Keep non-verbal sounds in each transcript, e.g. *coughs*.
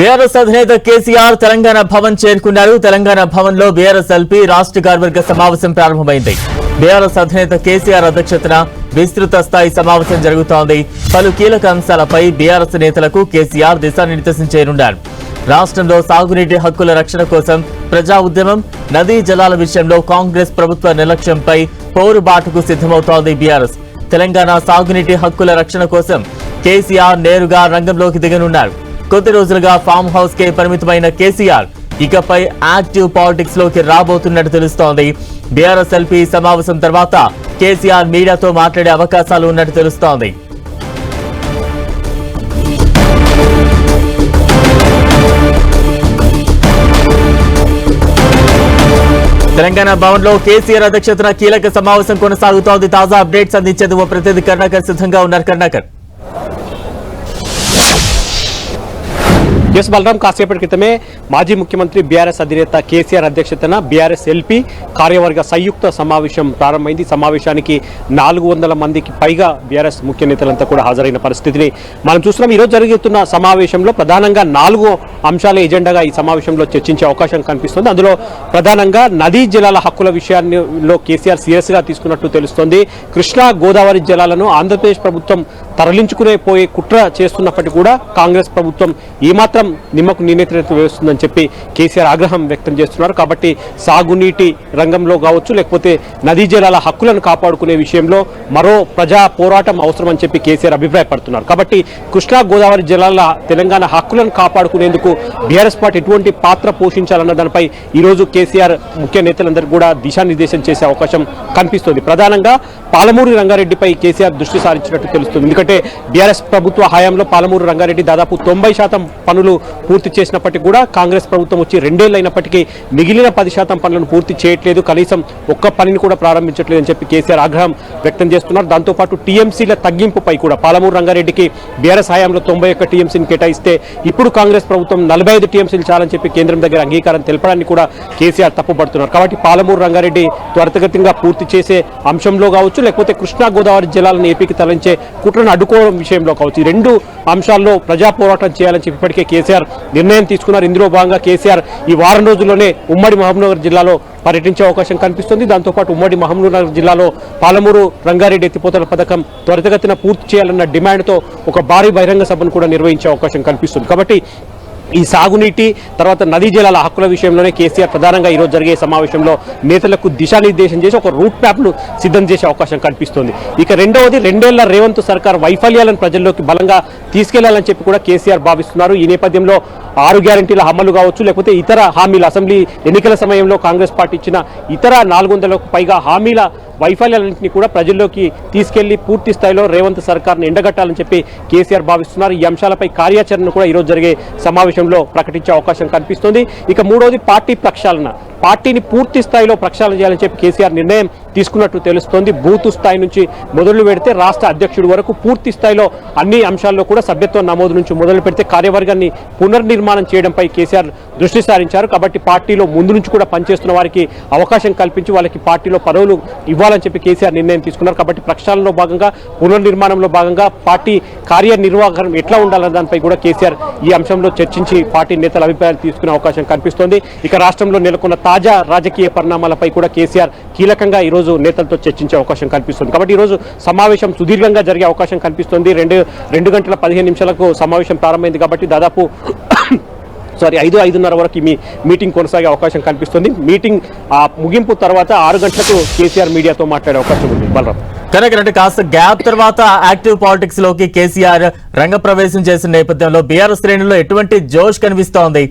BRS అధినేత కేసీఆర్ తెలంగాణ భవన్ చేరుకున్నారు. తెలంగాణ భవన్లో బీఆర్ఎస్ ఎల్పీ రాష్ట్ర కార్యవర్గ సమావేశం ప్రారంభమైంది. బీఆర్ఎస్ అధినేత కేసీఆర్ అధ్యక్షతన విస్తృత స్థాయి సమావేశం జరుగుతోంది. పలు కీలక అంశాలపై బీఆర్ఎస్ నేతలకు కేసీఆర్ దిశానిర్దేశం చేయనున్నారు. రాష్ట్రంలో సాగునీటి హక్కుల రక్షణ కోసం ప్రజా ఉద్యమం నదీ జలాల విషయంలో కాంగ్రెస్ ప్రభుత్వ నిర్లక్ష్యంపై పోరుబాటుకు సిద్ధమవుతోంది బీఆర్ఎస్. తెలంగాణ సాగునీటి హక్కుల రక్షణ కోసం కేసీఆర్ నేరుగా రంగంలోకి దిగనున్నారు. కొద్ది రోజులుగా ఫామ్ హౌస్ కే పరిమితమైన కేసీఆర్ ఇకపై యాక్టివ్ పాలిటిక్స్లోకి రాబోతున్నట్టు తెలుస్తోంది. బీఆర్ఎస్ ఎల్పీ సమావేశం తర్వాత కేసీఆర్ మీడియాతో మాట్లాడే అవకాశాలు ఉన్నట్టు తెలుస్తోంది. తెలంగాణ భవన్లో కేసీఆర్ అధ్యక్షతన కీలక సమావేశం కొనసాగుతోంది. తాజా అప్డేట్స్ అందించేందుకు ప్రతినిధి కర్ణాకర్ సిద్ధంగా ఉన్నారు కర్ణాకర్. ఎస్ బలరాం కాసేపటి క్రితమే మాజీ ముఖ్యమంత్రి బీఆర్ఎస్ అధినేత కేసీఆర్ అధ్యక్షతన బీఆర్ఎస్ ఎల్పీ కార్యవర్గ సంయుక్త సమావేశం ప్రారంభమైంది. సమావేశానికి నాలుగు వందల మందికి పైగా బీఆర్ఎస్ ముఖ్య నేతలంతా కూడా హాజరైన పరిస్థితిని మనం చూస్తున్నాం. ఈరోజు జరుగుతున్న సమావేశంలో ప్రధానంగా నాలుగు అంశాల ఎజెండాగా ఈ సమావేశంలో చర్చించే అవకాశం కనిపిస్తుంది. అందులో ప్రధానంగా నదీ జలాల హక్కుల విషయాల్లో కేసీఆర్ సీరియస్గా తీసుకున్నట్టు తెలుస్తోంది. కృష్ణా గోదావరి జలాలను ఆంధ్రప్రదేశ్ ప్రభుత్వం తరలించుకునే పోయే కుట్ర చేస్తున్నప్పటికీ కూడా కాంగ్రెస్ ప్రభుత్వం ఏమాత్రం నిమ్మకు నిర్ణీత వేస్తుందని చెప్పి కేసీఆర్ ఆగ్రహం వ్యక్తం చేస్తున్నారు. కాబట్టి సాగునీటి రంగంలో కావచ్చు లేకపోతే నదీ జలాల హక్కులను కాపాడుకునే విషయంలో మరో ప్రజా పోరాటం అవసరమని చెప్పి కేసీఆర్ అభిప్రాయపడుతున్నారు. కాబట్టి కృష్ణా గోదావరి జలాల తెలంగాణ హక్కులను కాపాడుకునేందుకు బీఆర్ఎస్ పార్టీ ఎటువంటి పాత్ర పోషించాలన్న దానిపై ఈరోజు కేసీఆర్ ముఖ్య నేతలందరూ కూడా దిశానిర్దేశం చేసే అవకాశం కనిపిస్తుంది. ప్రధానంగా పాలమూరు రంగారెడ్డిపై కేసీఆర్ దృష్టి సారించినట్టు తెలుస్తుంది. ఎందుకంటే బీఆర్ఎస్ ప్రభుత్వ హయాంలో పాలమూరు రంగారెడ్డి దాదాపు తొంభై శాతం పనులు పూర్తి చేసినప్పటికీ కూడా కాంగ్రెస్ ప్రభుత్వం వచ్చి రెండేళ్ళు అయినప్పటికీ మిగిలిన పది శాతం పనులను పూర్తి చేయట్లేదు. కనీసం ఒక్క పనిని కూడా ప్రారంభించట్లేదు అని చెప్పి కేసీఆర్ ఆగ్రహం వ్యక్తం చేస్తున్నారు. దాంతోపాటు టీఎంసీల తగ్గింపుపై కూడా పాలమూరు రంగారెడ్డికి బీఆర్ఎస్ హయాంలో తొంభై ఒక్క టీఎంసీని కేటాయిస్తే ఇప్పుడు కాంగ్రెస్ ప్రభుత్వం నలభై ఐదు టీఎంసీలు చాలని చెప్పి కేంద్రం దగ్గర అంగీకారం తెలపడాన్ని కూడా కేసీఆర్ తప్పుపడుతున్నారు కాబట్టి పాలమూరు రంగారెడ్డి త్వరితగతిగా పూర్తి చేసే అంశంలో కావచ్చు లేకపోతే కృష్ణా గోదావరి జలాలను ఏపీకి తరలించే కుట్రను అడ్డుకోవడం విషయంలో కావచ్చు ఈ రెండు అంశాల్లో ప్రజా పోరాటం చేయాలని చెప్పి ఇప్పటికే కేసీఆర్ నిర్ణయం తీసుకున్నారు. ఇందులో భాగంగా కేసీఆర్ ఈ వారం రోజుల్లోనే ఉమ్మడి మహబూబ్నగర్ జిల్లాలో పర్యటించే అవకాశం కనిపిస్తుంది. దాంతోపాటు ఉమ్మడి మహబూబ్నగర్ జిల్లాలో పాలమూరు రంగారెడ్డి ఎత్తిపోతల పథకం త్వరితగతిన పూర్తి చేయాలన్న డిమాండ్తో ఒక భారీ బహిరంగ సభను కూడా నిర్వహించే అవకాశం కనిపిస్తుంది. కాబట్టి ఈ సాగునీటి తర్వాత నదీ జలాల హక్కుల విషయంలోనే కేసీఆర్ ప్రధానంగా ఈరోజు జరిగే సమావేశంలో నేతలకు దిశానిర్దేశం చేసి ఒక రూట్ మ్యాప్ను సిద్ధం చేసే అవకాశం కనిపిస్తోంది ఇక రెండవది రెండేళ్ళ రేవంత్ సర్కార్ వైఫల్యాలను ప్రజల్లోకి బలంగా తీసుకెళ్ళాలని చెప్పి కూడా కేసీఆర్ భావిస్తున్నారు. ఈ నేపథ్యంలో ఆరు గ్యారంటీల అమలు కావచ్చు లేకపోతే ఇతర హామీలు అసెంబ్లీ ఎన్నికల సమయంలో కాంగ్రెస్ పార్టీ ఇచ్చిన ఇతర నాలుగు వందలకు పైగా హామీల వైఫల్యాలన్నింటినీ కూడా ప్రజల్లోకి తీసుకెళ్ళి పూర్తి స్థాయిలో రేవంత్ సర్కార్ను ఎండగట్టాలని చెప్పి కేసీఆర్ భావిస్తున్నారు. ఈ అంశాలపై కార్యాచరణను కూడా ఈరోజు జరిగే సమావేశంలో ప్రకటించే అవకాశం కనిపిస్తుంది. ఇక మూడవది పార్టీ ప్రక్షాళన. పార్టీని పూర్తి స్థాయిలో ప్రక్షాళన చేయాలని చెప్పి కేసీఆర్ నిర్ణయం తీసుకున్నట్టు తెలుస్తోంది. బూత్ స్థాయి నుంచి మొదలు పెడితే రాష్ట్ర అధ్యక్షుడి వరకు పూర్తి స్థాయిలో అన్ని అంశాల్లో కూడా సభ్యత్వ నమోదు నుంచి మొదలు పెడితే కార్యవర్గాన్ని పునర్నిర్మాణం చేయడంపై కేసీఆర్ దృష్టి సారించారు. కాబట్టి పార్టీలో ముందు నుంచి కూడా పనిచేస్తున్న వారికి అవకాశం కల్పించి వాళ్ళకి పార్టీలో పదవులు ఇవ్వాలని చెప్పి కేసీఆర్ నిర్ణయం తీసుకున్నారు. కాబట్టి ప్రక్షాళనలో భాగంగా పునర్నిర్మాణంలో భాగంగా పార్టీ కార్యనిర్వాహకం ఎట్లా ఉండాలన్న దానిపై కూడా కేసీఆర్ ఈ అంశంలో చర్చించి పార్టీ నేతల అభిప్రాయాలు తీసుకునే అవకాశం కనిపిస్తోంది. ఇక రాష్ట్రంలో నెలకొన్న తాజా రాజకీయ పరిణామాలపై కూడా కేసీఆర్ కీలకంగా ఈ రోజు నేతలతో చర్చించే అవకాశం కనిపిస్తుంది కాబట్టి ఈ రోజు సమావేశం సుదీర్ఘంగా జరిగే అవకాశం కనిపిస్తుంది రెండు రెండు గంటల పదిహేను నిమిషాలకు సమావేశం ప్రారంభమైంది కాబట్టి దాదాపు *coughs* సారీ ఐదు ఐదున్నర వరకు మీ మీటింగ్ కొనసాగే అవకాశం కనిపిస్తుంది మీటింగ్ ఆ ముగింపు తర్వాత ఆరు గంటలకు కేసీఆర్ మీడియాతో మాట్లాడే అవకాశం ఉంది. బలరాం. కనుక అంటే కాస్త గ్యాప్ తర్వాత యాక్టివ్ పాలిటిక్స్లోకి కేసీఆర్ రంగప్రవేశం చేసిన నేపథ్యంలో బీఆర్ శ్రేణుల్లో ఎటువంటి జోష్ కనిపిస్తోంది?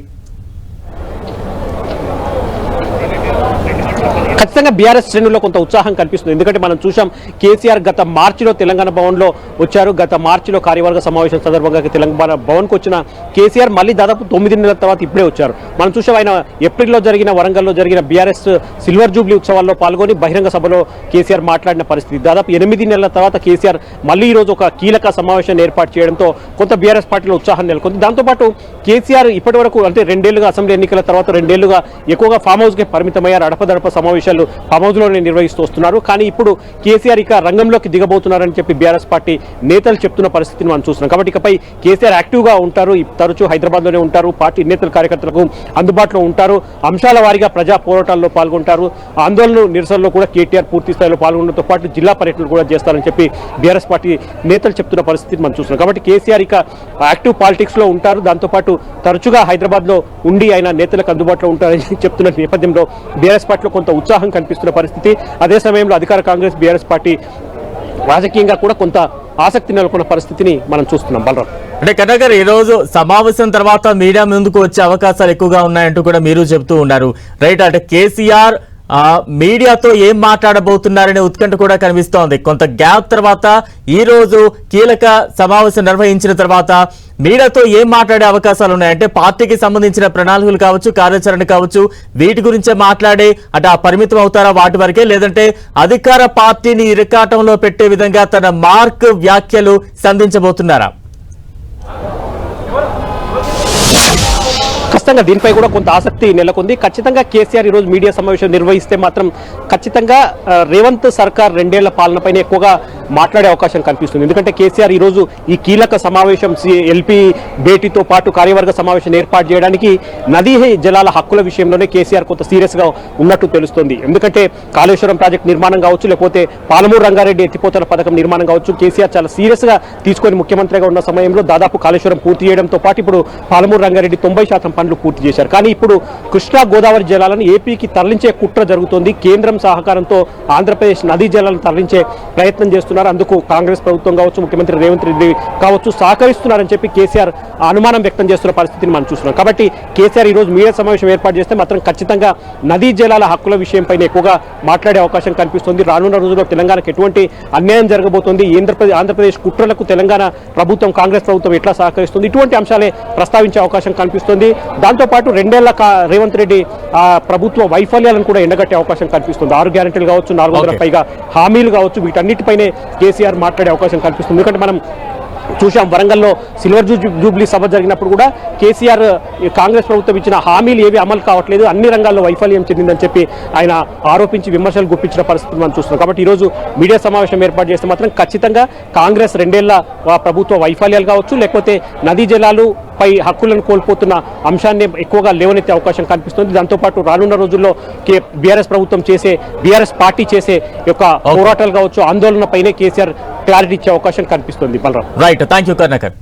ఖచ్చితంగా బీఆర్ఎస్ శ్రేణుల్లో కొంత ఉత్సాహం కనిపిస్తుంది. ఎందుకంటే మనం చూసాం కేసీఆర్ గత మార్చిలో తెలంగాణ భవన్లో వచ్చారు. గత మార్చిలో కార్యవర్గ సమావేశం సందర్భంగా తెలంగాణ భవన్కి వచ్చిన కేసీఆర్ మళ్ళీ దాదాపు తొమ్మిది నెలల తర్వాత ఇప్పుడే వచ్చారు. మనం చూసాం ఆయన ఏప్రిల్లో జరిగిన వరంగల్లో జరిగిన బీఆర్ఎస్ సిల్వర్ జూబ్లీ ఉత్సవాల్లో పాల్గొని బహిరంగ సభలో కేసీఆర్ మాట్లాడిన పరిస్థితి. దాదాపు ఎనిమిది నెలల తర్వాత కేసీఆర్ మళ్ళీ ఈ రోజు ఒక కీలక సమావేశాన్ని ఏర్పాటు చేయడంతో కొంత బీఆర్ఎస్ పార్టీలో ఉత్సాహం నెలకొంది. దాంతోపాటు కేసీఆర్ ఇప్పటి వరకు అంటే రెండేళ్ళుగా అసెంబ్లీ ఎన్నికల తర్వాత రెండేళ్ళుగా ఎక్కువగా ఫామ్ హౌస్కి పరిమితమయ్యారు. అడపదడప సమావేశాలు చర్చలు పమోజులోనే నిర్వహిస్తూ వస్తున్నారు. కానీ ఇప్పుడు కేసీఆర్ ఇక రంగంలోకి దిగబోతున్నారని చెప్పి బీఆర్ఎస్ పార్టీ నేతలు చెప్తున్న పరిస్థితిని మనం చూస్తున్నాం. కాబట్టి ఇకపై కేసీఆర్ యాక్టివ్గా ఉంటారు. తరచూ హైదరాబాద్లోనే ఉంటారు. పార్టీ నేతల కార్యకర్తలకు అందుబాటులో ఉంటారు. అంశాల వారీగా ప్రజా పోరాటాల్లో పాల్గొంటారు. ఆందోళనలు నిరసనలో కూడా కేటీఆర్ పూర్తి స్థాయిలో పాల్గొనడంతో పాటు జిల్లా పర్యటనలు కూడా చేస్తారని చెప్పి బీఆర్ఎస్ పార్టీ నేతలు చెప్తున్న పరిస్థితిని మనం చూస్తున్నాం. కాబట్టి కేసీఆర్ ఇక యాక్టివ్ పాలిటిక్స్లో ఉంటారు దాంతోపాటు తరచుగా హైదరాబాద్లో ఉండి ఆయన నేతలకు అందుబాటులో ఉంటారని చెప్తున్న నేపథ్యంలో బీఆర్ఎస్ పార్టీలో కొంత ఉత్సాహం కనిపిస్తున్న పరిస్థితి. అదే సమయంలో అధికార కాంగ్రెస్ బీఆర్ఎస్ పార్టీ రాజకీయంగా కూడా కొంత ఆసక్తి నెలకొన్న పరిస్థితిని మనం చూస్తున్నాం. బలరాం. అంటే కనగర్ ఈ రోజు సమావేశం తర్వాత మీడియా ముందుకు వచ్చే అవకాశాలు ఎక్కువగా ఉన్నాయంటూ కూడా మీరు చెబుతూ ఉన్నారు. రైట్ అంటే కేసీఆర్ మీడియాతో ఏం మాట్లాడబోతున్నారనే ఉత్కంఠ కూడా కనిపిస్తోంది. కొంత గ్యాప్ తర్వాత ఈ రోజు కీలక సమావేశం నిర్వహించిన తర్వాత మీడియాతో ఏం మాట్లాడే అవకాశాలు ఉన్నాయంటే పార్టీకి సంబంధించిన ప్రణాళికలు కావచ్చు కార్యాచరణ కావచ్చు వీటి గురించే మాట్లాడే అంటే ఆ పరిమితం అవుతారా వాటి వరకే? లేదంటే అధికార పార్టీని ఇరకాటంలో పెట్టే విధంగా తన మార్క్ వ్యాఖ్యలు సంధించబోతున్నారా? స్పష్టంగా దీనిపై కూడా కొంత ఆసక్తి నెలకొంది. ఖచ్చితంగా కేసీఆర్ ఈరోజు మీడియా సమావేశం నిర్వహిస్తే మాత్రం ఖచ్చితంగా రేవంత్ సర్కార్ రెండేళ్ళ పాలనపైన ఎక్కువగా మాట్లాడే అవకాశం కనిపిస్తుంది. ఎందుకంటే కేసీఆర్ ఈరోజు ఈ కీలక సమావేశం ఎల్పీ భేటీతో పాటు కార్యవర్గ సమావేశం ఏర్పాటు చేయడానికి నదీ జలాల హక్కుల విషయంలోనే కేసీఆర్ కొంత సీరియస్గా ఉన్నట్టు తెలుస్తుంది. ఎందుకంటే కాళేశ్వరం ప్రాజెక్ట్ నిర్మాణం కావచ్చు లేకపోతే పాలమూరు రంగారెడ్డి ఎత్తిపోతల పథకం నిర్మాణం కావచ్చు కేసీఆర్ చాలా సీరియస్గా తీసుకొని ముఖ్యమంత్రిగా ఉన్న సమయంలో దాదాపు కాళేశ్వరం పూర్తి చేయడంతో పాటు ఇప్పుడు పాలమూరు రంగారెడ్డి తొంభై శాతం పనులు పూర్తి చేశారు. కానీ ఇప్పుడు కృష్ణా గోదావరి జలాలను ఏపీకి తరలించే కుట్ర జరుగుతోంది. కేంద్రం సహకారంతో ఆంధ్రప్రదేశ్ నదీ జలాలను తరలించే ప్రయత్నం చేస్తున్నారు. అందుకు కాంగ్రెస్ ప్రభుత్వం కావచ్చు ముఖ్యమంత్రి రేవంత్ రెడ్డి కావచ్చు సహకరిస్తున్నారని చెప్పి కేసీఆర్ అనుమానం వ్యక్తం చేస్తున్న పరిస్థితిని మనం చూస్తున్నాం. కాబట్టి కేసీఆర్ ఈ రోజు మీడియా సమావేశం ఏర్పాటు చేస్తే మాత్రం ఖచ్చితంగా నదీ జలాల హక్కుల విషయంపైన ఎక్కువగా మాట్లాడే అవకాశం కనిపిస్తుంది. రానున్న రోజుల్లో తెలంగాణకు ఎటువంటి అన్యాయం జరగబోతోంది? ఆంధ్రప్రదేశ్ ఆంధ్రప్రదేశ్ కుట్రలకు తెలంగాణ ప్రభుత్వం కాంగ్రెస్ ప్రభుత్వం ఎట్లా సహకరిస్తుంది? ఇటువంటి అంశాలే ప్రస్తావించే అవకాశం కనిపిస్తుంది. దాంతోపాటు రెండేళ్ళ రేవంత్ రెడ్డి ఆ ప్రభుత్వ వైఫల్యాలను కూడా ఎండగట్టే అవకాశం కనిపిస్తుంది. ఆరు గ్యారెంటీలు కావచ్చు నాలుగు వందల. పైగా హామీలు కావచ్చు వీటన్నిటిపైనే కేసీఆర్ మాట్లాడే అవకాశం కనిపిస్తుంది. ఎందుకంటే మనం చూశాం వరంగల్లో సిల్వర్ జూ జూబ్లీ సభ జరిగినప్పుడు కూడా కేసీఆర్ కాంగ్రెస్ ప్రభుత్వం ఇచ్చిన హామీలు ఏవి అమలు కావట్లేదు అన్ని రంగాల్లో వైఫల్యం చెందిందని చెప్పి ఆయన ఆరోపించి విమర్శలు గుప్పించిన పరిస్థితి మనం చూస్తున్నాం. కాబట్టి ఈరోజు మీడియా సమావేశం ఏర్పాటు చేస్తే మాత్రం ఖచ్చితంగా కాంగ్రెస్ రెండేళ్ళ ప్రభుత్వ వైఫల్యాలు కావచ్చు లేకపోతే నదీ జలాలు పై హక్కులను కోల్పోతున్న అంశాన్ని ఎక్కువగా లేవనెత్తే అవకాశం కనిపిస్తుంది. దాంతోపాటు రానున్న రోజుల్లో కే బీఆర్ఎస్ ప్రభుత్వం చేసే బీఆర్ఎస్ పార్టీ చేసే యొక్క పోరాటాలు కావచ్చు ఆందోళన పైనే కేసీఆర్ క్లారిటీ ఇచ్చే అవకాశం కనిపిస్తుంది. Balaram. Right thank you Karnakar